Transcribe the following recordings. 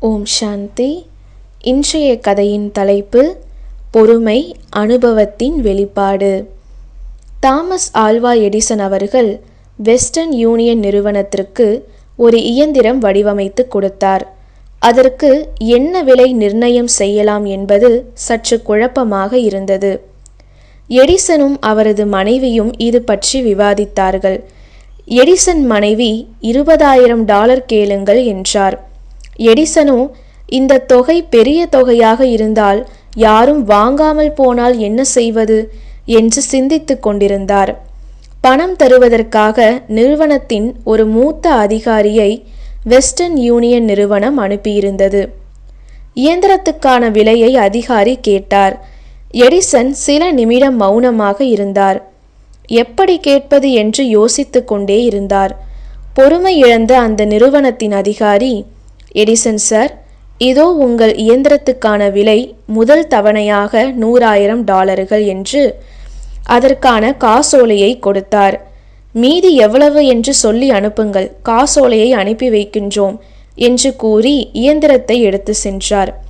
ஓம் சாந்தி. இன்றைய கதையின் தலைப்பு பொறுமை அனுபவத்தின் வெளிப்பாடு. தாமஸ் ஆல்வா எடிசன் அவர்கள் வெஸ்டர்ன் யூனியன் நிறுவனத்திற்கு ஒரு இயந்திரம் வடிவமைத்து கொடுத்தார். அதற்கு என்ன விலை நிர்ணயம் செய்யலாம் என்பது சற்று குழப்பமாக இருந்தது. எடிசனும் அவரது மனைவியும் இது பற்றி விவாதித்தார்கள். எடிசன் மனைவி இருபதாயிரம் டாலர் கேளுங்கள் என்றார். எடிசனும் இந்த தொகை பெரிய தொகையாக இருந்தால் யாரும் வாங்காமல் போனால் என்ன செய்வது? என்று சிந்தித்து கொண்டிருந்தார். பணம் தருவதற்காக நிறுவனத்தின் ஒரு மூத்த அதிகாரியை வெஸ்டர்ன் யூனியன் நிறுவனம் அனுப்பியிருந்தது. இயந்திரத்துக்கான விலையை அதிகாரி கேட்டார். எடிசன் சில நிமிடம் மௌனமாக இருந்தார். எப்படி கேட்பது? என்று யோசித்து கொண்டே இருந்தார். பொறுமை இழந்த அந்த நிறுவனத்தின் அதிகாரி எடிசன் சார் இதோ உங்கள் இயந்திரத்துக்கான விலை முதல் தவணையாக நூறாயிரம் டாலர்கள் என்று அதற்கான காசோலையை கொடுத்தார். மீதி எவ்வளவு? என்று சொல்லி அனுப்புங்கள் காசோலையை அனுப்பி வைக்கின்றோம் என்று கூறி இயந்திரத்தை எடுத்து சென்றார்.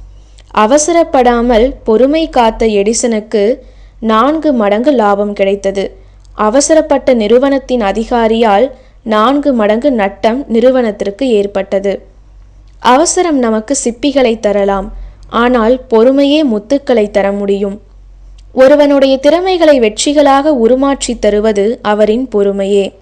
அவசரப்படாமல் பொறுமை காத்த எடிசனுக்கு நான்கு மடங்கு லாபம் கிடைத்தது. அவசரப்பட்ட நிறுவனத்தின் அதிகாரியால் நான்கு மடங்கு நட்டம் நிறுவனத்திற்கு ஏற்பட்டது. அவசரம் நமக்கு சிப்பிகளை தரலாம். ஆனால் பொறுமையே முத்துக்களை தர முடியும். ஒருவனுடைய திறமைகளை வெற்றிகளாக உருமாற்றி தருவது அவரின் பொறுமையே.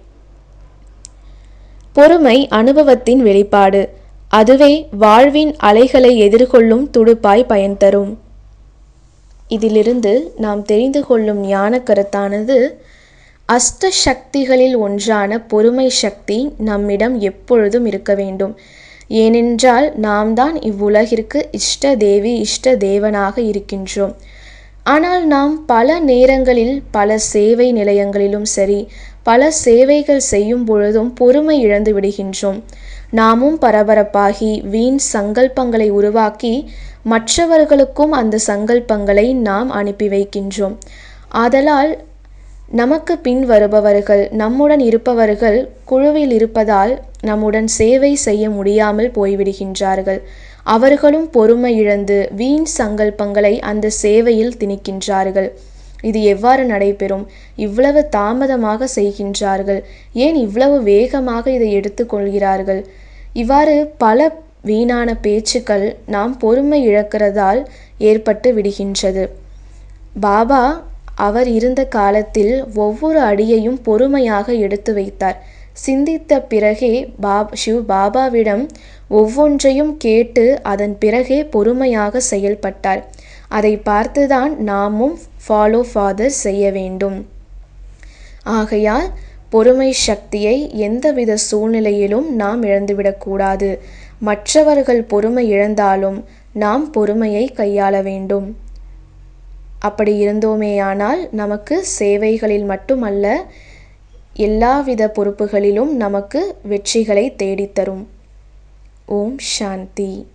பொறுமை அனுபவத்தின் வெளிப்பாடு. அதுவே வாழ்வின் அலைகளை எதிர்கொள்ளும் துடுப்பாய் பயன் தரும். இதிலிருந்து நாம் தெரிந்து கொள்ளும் ஞான கருத்தானது அஷ்ட சக்திகளில் ஒன்றான பொறுமை சக்தி நம்மிடம் எப்பொழுதும் இருக்க வேண்டும். ஏனென்றால் நாம் தான் இவ்வுலகிற்கு இஷ்ட தேவி இஷ்ட தேவனாக இருக்கின்றோம். ஆனால் நாம் பல நேரங்களில் பல சேவை நிலையங்களிலும் சரி பல சேவைகள் செய்யும் பொழுதும் பொறுமை இழந்து விடுகின்றோம். நாமும் பரபரப்பாகி வீண் சங்கல்பங்களை உருவாக்கி மற்றவர்களுக்கும் அந்த சங்கல்பங்களை நாம் அனுப்பி வைக்கின்றோம். ஆதலால் நமக்கு பின் வருபவர்கள் நம்முடன் இருப்பவர்கள் குழுவில் இருப்பதால் நம்முடன் சேவை செய்ய முடியாமல் போய்விடுகின்றார்கள். அவர்களும் பொறுமை இழந்து வீண் சங்கல்பங்களை அந்த சேவையில் திணிக்கின்றார்கள். இது எவ்வாறு நடைபெறும்? இவ்வளவு தாமதமாக செய்கின்றார்கள். ஏன் இவ்வளவு வேகமாக இதை எடுத்துக்கொள்கிறார்கள் இவ்வாறு பல வீணான பேச்சுக்கள் நாம் பொறுமை இழக்கிறதால் ஏற்பட்டு விடுகின்றது. பாபா அவர் இருந்த காலத்தில் ஒவ்வொரு அடியையும் பொறுமையாக எடுத்து வைத்தார். சிந்தித்த பிறகே பாப் ஷிவ் பாபாவிடம் ஒவ்வொன்றையும் கேட்டு அதன் பிறகே பொறுமையாக செயல்பட்டார். அதை பார்த்துதான் நாமும் ஃபாலோ ஃபாதர் செய்ய வேண்டும். ஆகையால் பொறுமை சக்தியை எந்தவித சூழ்நிலையிலும் நாம் இழந்துவிடக்கூடாது மற்றவர்கள் பொறுமை இழந்தாலும் நாம் பொறுமையை கையாள வேண்டும். அப்படி இருந்தோமேயானால் நமக்கு சேவைகளில் மட்டுமல்ல எல்லாவித பொறுப்புகளிலும் நமக்கு வெற்றிகளை தேடித்தரும். ஓம் சாந்தி.